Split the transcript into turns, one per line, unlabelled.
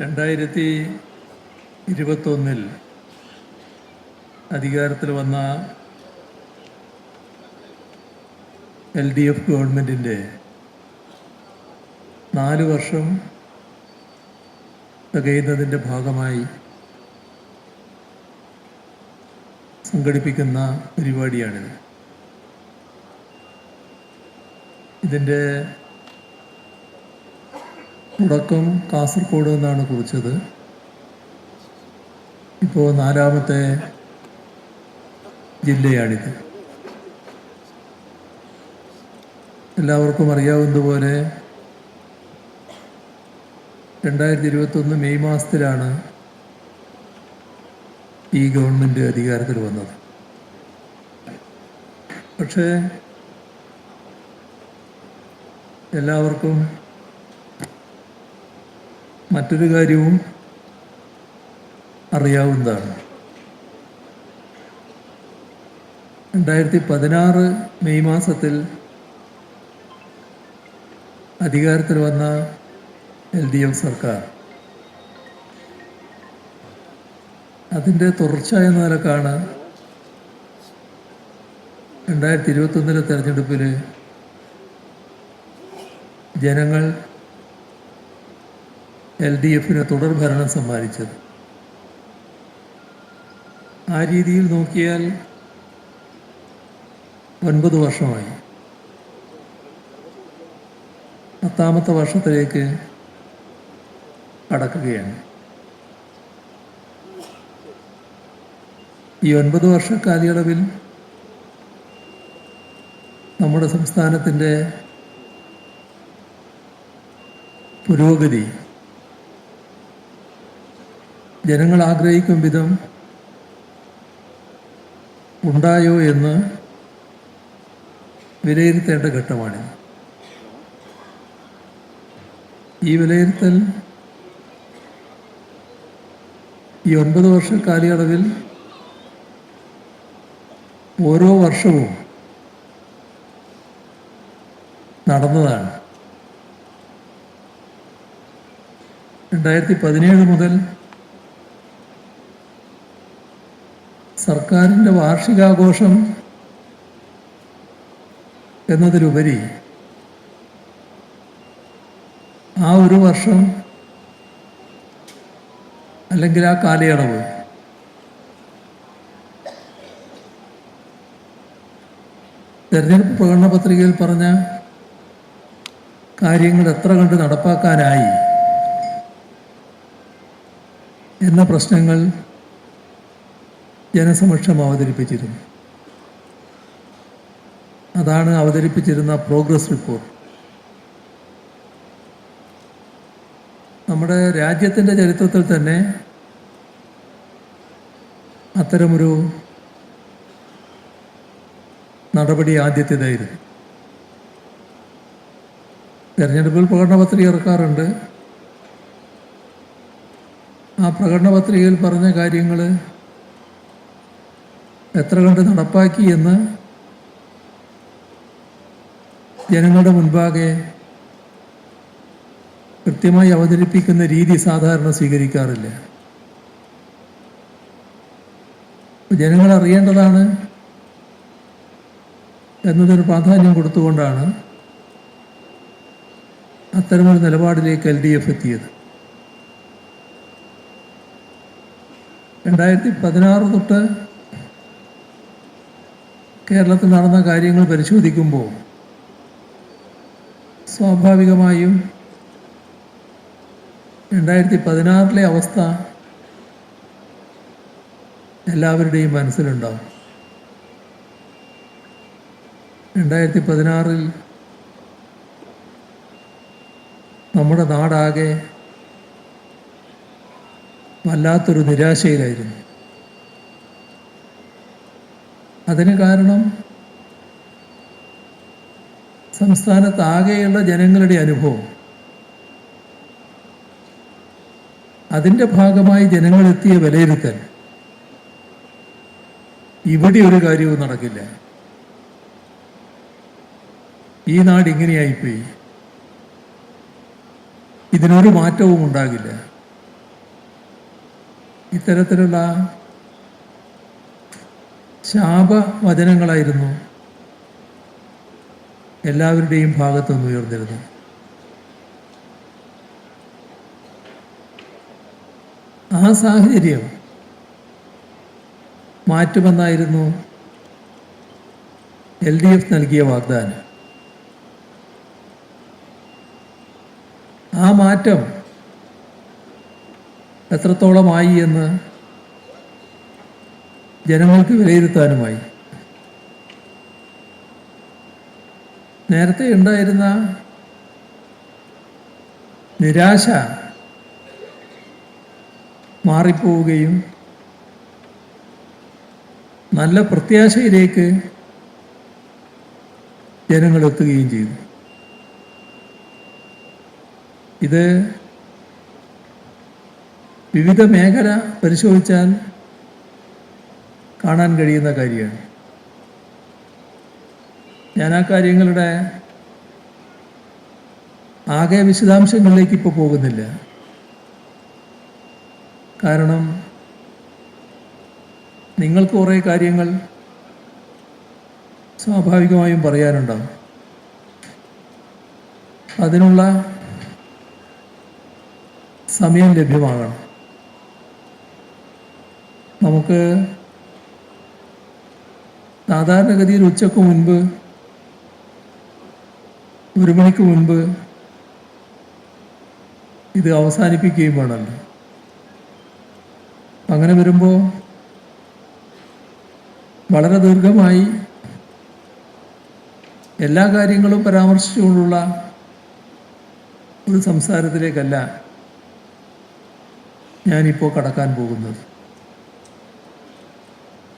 രണ്ടായിരത്തി ഇരുപത്തൊന്നിൽ അധികാരത്തിൽ വന്ന എൽ ഡി എഫ് ഗവൺമെന്റിന്റെ നാല് വർഷം തികയുന്നതിന്റെ ഭാഗമായി സംഘടിപ്പിക്കുന്ന പരിപാടിയാണിത്. ഇതിന്റെ തുടക്കം കാസർഗോഡ് എന്നാണ് കുറിച്ചത്. ഇപ്പോൾ നാലാമത്തെ ജില്ലയാണിത്. എല്ലാവർക്കും അറിയാവുന്നതുപോലെ രണ്ടായിരത്തി ഇരുപത്തൊന്ന് മെയ് മാസത്തിലാണ് ഈ ഗവൺമെന്റ് അധികാരത്തിൽ വന്നത്. പക്ഷേ എല്ലാവർക്കും മറ്റൊരു കാര്യവും അറിയാവുന്നതാണ്. രണ്ടായിരത്തി പതിനാറ് മെയ് മാസത്തിൽ അധികാരത്തിൽ വന്ന എൽ ഡി എഫ് സർക്കാർ. അതിന്റെ തുടർച്ച എന്ന നിലക്കാണ് രണ്ടായിരത്തി ഇരുപത്തൊന്നിലെ തെരഞ്ഞെടുപ്പിൽ ജനങ്ങൾ എൽ ഡി എഫിന് തുടർ ഭരണം സമ്മാനിച്ചത്. ആ രീതിയിൽ നോക്കിയാൽ ഒൻപത് വർഷമായി. പത്താമത്തെ വർഷത്തിലേക്ക് കടക്കുകയാണ്. ഈ ഒൻപത് വർഷ കാലയളവിൽ നമ്മുടെ സംസ്ഥാനത്തിന്റെ പുരോഗതി ജനങ്ങൾ ആഗ്രഹിക്കും വിധം ഉണ്ടായോ എന്ന് വിലയിരുത്തേണ്ട ഘട്ടമാണ് ഈ വിലയിരുത്തൽ ഈ ഒൻപത് വർഷ കാലയളവിൽ ഓരോ വർഷവും നടന്നതാണ്. രണ്ടായിരത്തി പതിനേഴ് മുതൽ സർക്കാരിന്റെ വാർഷികാഘോഷം എന്നതിലുപരി ആ ഒരു വർഷം അല്ലെങ്കിൽ ആ കാലയളവ് തെരഞ്ഞെടുപ്പ് പ്രകടന പത്രികയിൽ പറഞ്ഞ കാര്യങ്ങൾ എത്ര കണ്ട് നടപ്പാക്കാനായി എന്ന പ്രശ്നങ്ങൾ ജനസമക്ഷം അവതരിപ്പിച്ചിരുന്നു. അതാണ് അവതരിപ്പിച്ചിരുന്ന പ്രോഗ്രസ് റിപ്പോർട്ട്. നമ്മുടെ രാജ്യത്തിന്റെ ചരിത്രത്തിൽ തന്നെ അത്തരമൊരു നടപടി ആദ്യത്തേതായിരുന്നു. തെരഞ്ഞെടുപ്പിൽ പ്രകടന പത്രിക ഇറക്കാറുണ്ട്. ആ പ്രകടന പത്രികയിൽ പറഞ്ഞ കാര്യങ്ങൾ എത്ര കണ്ട് നടപ്പാക്കി എന്ന് ജനങ്ങളുടെ മുൻപാകെ കൃത്യമായി അവതരിപ്പിക്കുന്ന രീതി സാധാരണ സ്വീകരിക്കാറില്ല. ജനങ്ങൾ അറിയേണ്ടതാണ് എന്നതിന് പ്രാധാന്യം കൊടുത്തുകൊണ്ടാണ് അത്തരമൊരു നിലപാടിലേക്ക് എൽ ഡി എഫ് എത്തിയത്. രണ്ടായിരത്തി പതിനാറ് തൊട്ട് കേരളത്തിൽ നടന്ന കാര്യങ്ങൾ പരിശോധിക്കുമ്പോൾ സ്വാഭാവികമായും രണ്ടായിരത്തി പതിനാറിലെ അവസ്ഥ എല്ലാവരുടെയും മനസ്സിലുണ്ടാവും. രണ്ടായിരത്തി പതിനാറിൽ നമ്മുടെ നാടാകെ വല്ലാത്തൊരു നിരാശയിലായിരുന്നു. അതിന് കാരണം സംസ്ഥാനത്താകെയുള്ള ജനങ്ങളുടെ അനുഭവം. അതിന്റെ ഭാഗമായി ജനങ്ങളെത്തിയ വിലയിരുത്തൽ. ഇവിടെ ഒരു കാര്യവും നടക്കില്ല. ഈ നാട് ഇങ്ങനെയായിപ്പോയി. ഇതിനൊരു മാറ്റവും ഉണ്ടാകില്ല. ഇത്തരത്തിലുള്ള ശാപവചനങ്ങളായിരുന്നു. എല്ലാവരുടെയും ഭാഗത്തു നിന്ന് ഉയർന്നിരുന്നു ആ സാഹചര്യം മാറ്റുമെന്നായിരുന്നു എൽ ഡി എഫ് നൽകിയ വാഗ്ദാനം. ആ മാറ്റം എത്രത്തോളമായി എന്ന് ജനങ്ങൾക്ക് വിലയിരുത്താനുമായി. നേരത്തെ ഉണ്ടായിരുന്ന നിരാശ മാറിപ്പോവുകയും നല്ല പ്രത്യാശയിലേക്ക് ജനങ്ങൾ എത്തുകയും ചെയ്തു. ഇത് വിവിധ മേഖല പരിശോധിച്ചാൽ കാണാൻ കഴിയുന്ന കാര്യമാണ്. ഞാൻ ആ കാര്യങ്ങളുടെ ആകെ വിശദാംശങ്ങളിലേക്ക് ഇപ്പോൾ പോകുന്നില്ല. കാരണം നിങ്ങൾക്ക് കുറേ കാര്യങ്ങൾ സ്വാഭാവികമായും പറയാനുണ്ടാവും. അതിനുള്ള സമയം ലഭ്യമാകണം. നമുക്ക് സാധാരണഗതിയിൽ ഉച്ചയ്ക്ക് മുൻപ് ഒരു മണിക്ക് മുൻപ് ഇത് അവസാനിപ്പിക്കുകയും വേണമല്ലോ. അങ്ങനെ വരുമ്പോൾ വളരെ ദീർഘമായി എല്ലാ കാര്യങ്ങളും പരാമർശിച്ചുകൊണ്ടുള്ള ഒരു സംസാരത്തിലേക്കല്ല ഞാനിപ്പോൾ കടക്കാൻ പോകുന്നത്.